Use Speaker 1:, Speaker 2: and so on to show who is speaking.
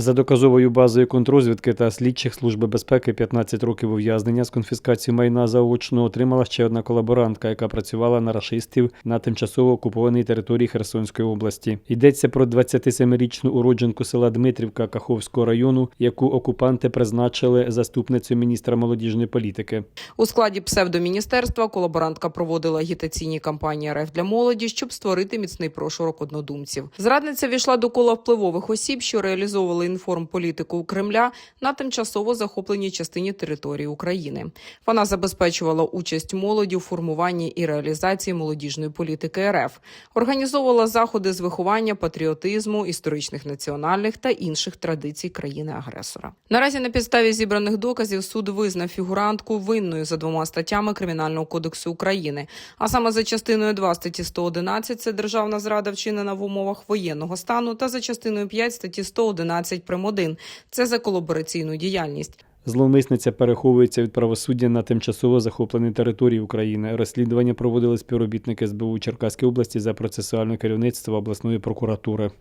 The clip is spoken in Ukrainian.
Speaker 1: За доказовою базою контрозвідки та слідчих служби безпеки 15 років ув'язнення з конфіскацією майна заочно отримала ще одна колаборантка, яка працювала на рашистів на тимчасово окупованій території Херсонської області. Йдеться про 27-річну уродженку села Дмитрівка Каховського району, яку окупанти призначили заступницею міністра молодіжної політики.
Speaker 2: У складі псевдоміністерства колаборантка проводила агітаційні кампанії РФ для молоді, щоб створити міцний прошурок однодумців. Зрадниця війшла до кола впливових осіб, що реалізовували інформполітику Кремля на тимчасово захопленій частині території України. Вона забезпечувала участь молоді у формуванні і реалізації молодіжної політики РФ, організовувала заходи з виховання патріотизму, історичних національних та інших традицій країни-агресора. Наразі на підставі зібраних доказів суд визнав фігурантку винною за двома статтями Кримінального кодексу України, а саме за частиною 2 статті 111 – це державна зрада вчинена в умовах воєнного стану, та за частиною 5 статті 111 прим. 1 – це за колабораційну діяльність.
Speaker 1: Зловмисниця переховується від правосуддя на тимчасово захопленій території України. Розслідування проводили співробітники СБУ Черкаської області за процесуальне керівництво обласної прокуратури.